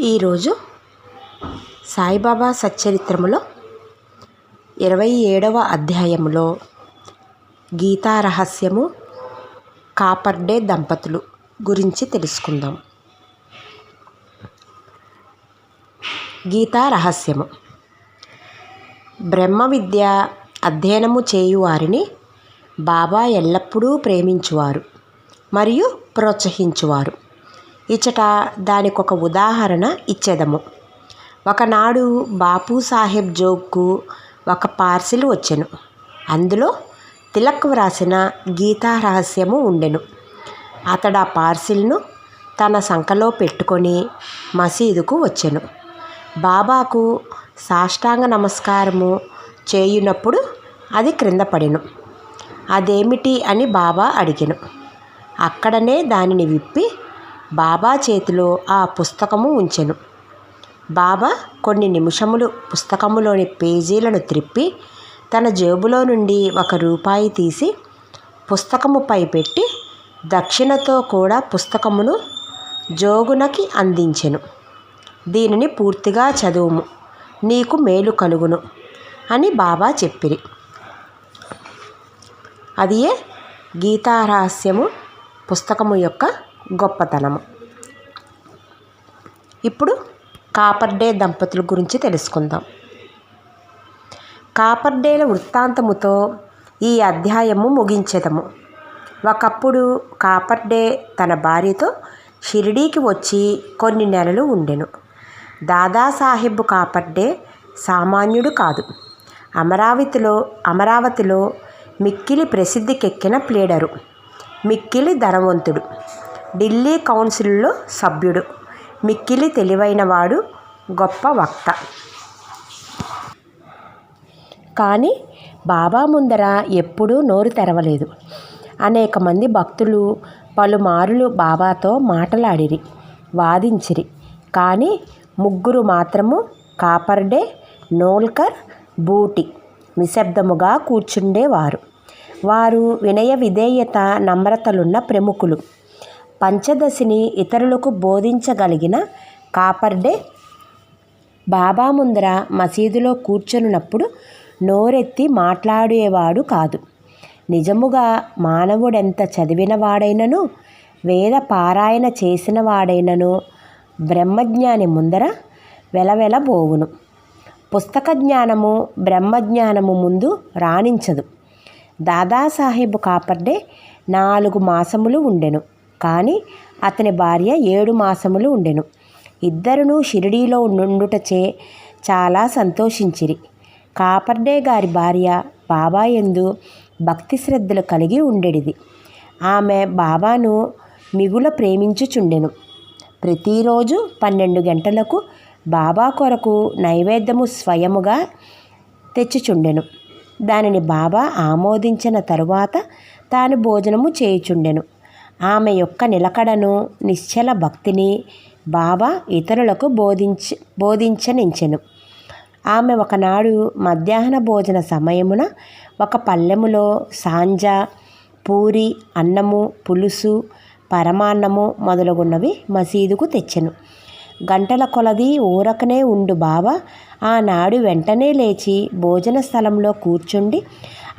ఈరోజు సాయిబాబా సచ్చరిత్రములో ఇరవై ఏడవ అధ్యాయములో గీతా రహస్యము కాపర్డే దంపతులు గురించి తెలుసుకుందాం. గీతా రహస్యము బ్రహ్మ విద్య అధ్యయనము చేయువారిని బాబా ఎల్లప్పుడూ ప్రేమించువారు మరియు ప్రోత్సహించువారు. ఇచ్చట దానికొక ఉదాహరణ ఇచ్చేదము. ఒకనాడు బాపు సాహెబ్ జోగ్కు ఒక పార్సిల్ వచ్చెను. అందులో తిలక్ వ్రాసిన గీతా రహస్యము ఉండెను. అతడు ఆ పార్సిల్ను తన సంకలో పెట్టుకొని మసీదుకు వచ్చెను. బాబాకు సాష్టాంగ నమస్కారము చేయునప్పుడు అది క్రింద పడెను. అదేమిటి అని బాబా అడిగెను. అక్కడనే దానిని విప్పి బాబా చేతిలో ఆ పుస్తకము ఉంచెను. బాబా కొన్ని నిమిషములు పుస్తకములోని పేజీలను త్రిప్పి తన జేబులో నుండి ఒక రూపాయి తీసి పుస్తకముపై పెట్టి దక్షిణతో కూడా పుస్తకమును జోగునకి అందించెను. దీనిని పూర్తిగా చదువుము. నీకు మేలు కలుగును అని బాబా చెప్పిరి. అదియే గీతారహస్యము పుస్తకము యొక్క గొప్పతనము. ఇప్పుడు కాపర్డే దంపతుల గురించి తెలుసుకుందాం. కాపర్డేల వృత్తాంతముతో ఈ అధ్యాయము ముగించేదము. ఒకప్పుడు కాపర్డే తన భార్యతో షిరిడీకి వచ్చి కొన్ని నెలలు ఉండెను. దాదాసాహెబ్ కాపర్డే సామాన్యుడు కాదు. అమరావతిలో అమరావతిలో మిక్కిలి ప్రసిద్ధికెక్కిన ప్లేడరు మిక్కిలి ధనవంతుడు. ఢిల్లీ కౌన్సిల్లో సభ్యుడు. మిక్కిలి తెలివైనవాడు గొప్ప వక్త. కానీ బాబా ముందర ఎప్పుడూ నోరు తెరవలేదు. అనేక మంది భక్తులు పలుమారులు బాబాతో మాటలాడిరి వాదించిరి. కానీ ముగ్గురు మాత్రము కాపర్డే నోల్కర్ బూటి నిశ్శబ్దముగా కూర్చుండేవారు. వారు వినయ విధేయత నమ్రతలున్న ప్రముఖులు. పంచదశిని ఇతరులకు బోధించగలిగిన కాపర్డే. బాబా ముందర మసీదులో కూర్చొనున్నప్పుడు నోరెత్తి మాట్లాడేవాడు కాదు. నిజముగా మానవుడెంత చదివినవాడైనను వేద పారాయణ చేసిన వాడైనను బ్రహ్మజ్ఞాని ముందర వెలవెలబోవును. పుస్తక జ్ఞానము బ్రహ్మజ్ఞానము ముందు రాణించదు. దాదాసాహెబ్ కాపర్డే నాలుగు మాసములు ఉండెను. కానీ అతని భార్య ఏడు మాసములు ఉండెను. ఇద్దరును షిరిడీలో నుండుటచే చాలా సంతోషించిరి. కాపర్డే గారి భార్య బాబా ఎందు భక్తి శ్రద్ధలు కలిగి ఉండేది ఆమె బాబాను మిగుల ప్రేమించుచుండెను. ప్రతిరోజు పన్నెండు గంటలకు బాబా కొరకు నైవేద్యము స్వయముగా తెచ్చుచుండెను. దానిని బాబా ఆమోదించిన తరువాత తాను భోజనము చేయుచుండెను. ఆమె యొక్క నిలకడను నిశ్చల భక్తిని బాబా ఇతరులకు బోధించ బోధించనించెను. ఆమె ఒకనాడు మధ్యాహ్న భోజన సమయమున ఒక పల్లెములో సాంజ పూరి అన్నము పులుసు పరమాన్నము మొదలగున్నవి మసీదుకు తెచ్చెను. గంటల కొలది ఊరకనే ఉండు బాబా ఆనాడు వెంటనే లేచి భోజన స్థలంలో కూర్చుండి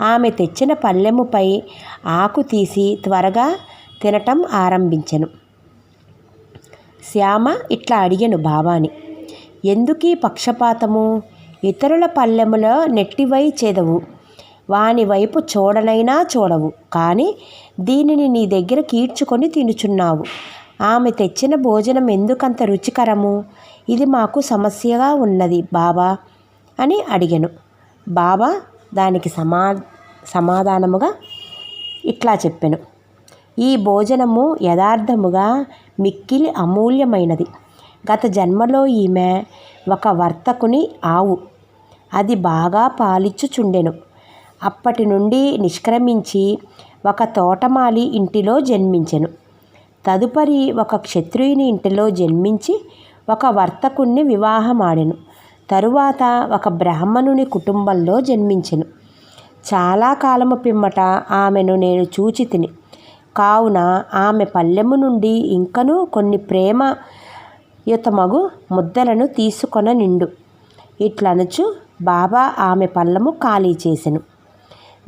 ఆమె తెచ్చిన పల్లెముపై ఆకు తీసి త్వరగా తినటం ఆరంభించెను. శ్యామ ఇట్లా అడిగెను బాబాని ఎందుకీ పక్షపాతము? ఇతరుల పల్లెములో నెట్టివై చెదవు. వాని వైపు చూడనైనా చూడవు. కానీ దీనిని నీ దగ్గర కీడ్చుకొని తినుచున్నావు. ఆమె తెచ్చిన భోజనం ఎందుకంత రుచికరము? ఇది మాకు సమస్యగా ఉన్నది బాబా అని అడిగాను. బాబా దానికి సమా సమాధానముగా ఇట్లా చెప్పాను. ఈ భోజనము యథార్థముగా మిక్కిలి అమూల్యమైనది. గత జన్మలో ఈమె ఒక వర్తకుని ఆవు. అది బాగా పాలిచ్చుచుండెను. అప్పటి నుండి నిష్క్రమించి ఒక తోటమాలి ఇంటిలో జన్మించెను. తదుపరి ఒక క్షత్రియుని ఇంటిలో జన్మించి ఒక వర్తకుణ్ణి వివాహమాడెను. తరువాత ఒక బ్రాహ్మణుని కుటుంబంలో జన్మించెను. చాలా కాలము పిమ్మట ఆమెను నేను చూచి తిని కావున ఆమె పల్లెము నుండి ఇంకనూ కొన్ని ప్రేమ యుతమగు ముద్దలను తీసుకొన నిండు ఇట్లనుచు బాబా ఆమె పళ్ళము ఖాళీ చేసెను.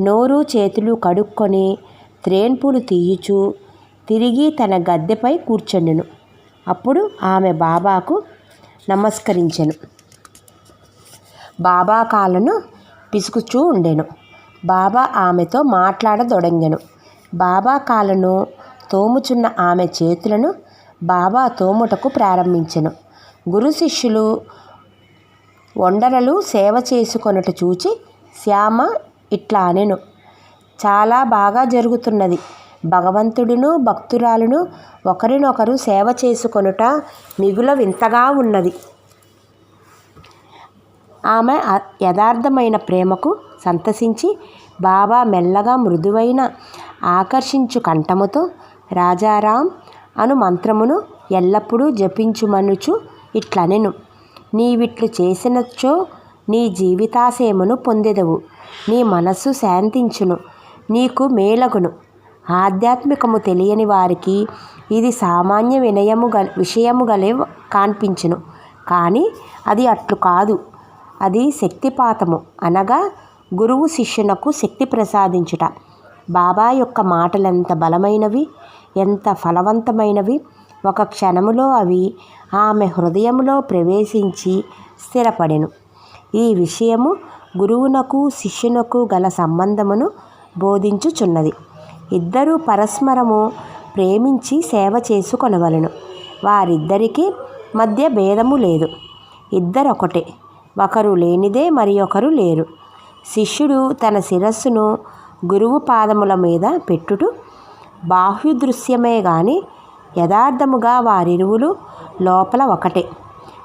నోరు చేతులు కడుక్కొని త్రేన్పులు తీయుచు తిరిగి తన గద్దెపై కూర్చుండెను అప్పుడు ఆమె బాబాకు నమస్కరించెను. బాబా కాళ్ళను పిసుకుచూ ఉండెను. బాబా ఆమెతో మాట్లాడదొడంగెను. బాబా కాళ్ళను తోముచున్న ఆమె చేతులను బాబా తోముటకు ప్రారంభించెను. గురు శిష్యులు వండరలు సేవ చేసుకొనుట చూచి శ్యామ ఇట్లా అనెను. చాలా బాగా జరుగుతున్నది. భగవంతుడును భక్తురాలును ఒకరినొకరు సేవ చేసుకొనుట మిగుల వింతగా ఉన్నది. ఆమె యథార్థమైన ప్రేమకు సంతసించి బాబా మెల్లగా మృదువైన ఆకర్షించు కంఠముతో రాజారాం అను మంత్రమును ఎల్లప్పుడూ జపించుమనుచు ఇట్లనెను. నీవిట్లు చేసినచ్చో నీ జీవితాశయమును పొందెదవు. నీ మనస్సు శాంతించును. నీకు మేలగును. ఆధ్యాత్మికము తెలియని వారికి ఇది సామాన్య వినయము గ విషయము గలే కాన్పించును. కానీ అది అట్లు కాదు. అది శక్తిపాతము అనగా గురువు శిష్యునకు శక్తి ప్రసాదించుట. బాబా యొక్క మాటలెంత బలమైనవి ఎంత ఫలవంతమైనవి. ఒక క్షణములో అవి ఆమె హృదయంలో ప్రవేశించి స్థిరపడెను. ఈ విషయము గురువునకు శిష్యునకు గల సంబంధమును బోధించుచున్నది. ఇద్దరూ పరస్పరము ప్రేమించి సేవ చేసుకొనవలెను. వారిద్దరికీ మధ్య భేదము లేదు. ఇద్దరొకటే. ఒకరు లేనిదే మరి ఒకరు లేరు. శిష్యుడు తన శిరస్సును గురువు పాదముల మీద పెట్టుట బాహ్యదృశ్యమే గాని యథార్థముగా వారిరువులు లోపల ఒకటే.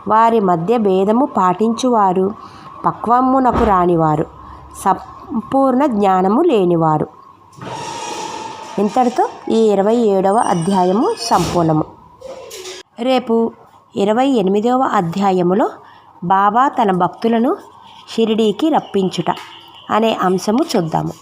వారి మధ్య భేదము పాటించువారు పక్వమునకు రానివారు సంపూర్ణ జ్ఞానము లేనివారు. ఇంతటితో ఈ ఇరవై ఏడవ అధ్యాయము సంపూర్ణము. రేపు ఇరవై ఎనిమిదవ అధ్యాయములో బాబా తన భక్తులను షిరిడీకి రప్పించుట. అనే అంశము చూద్దాము.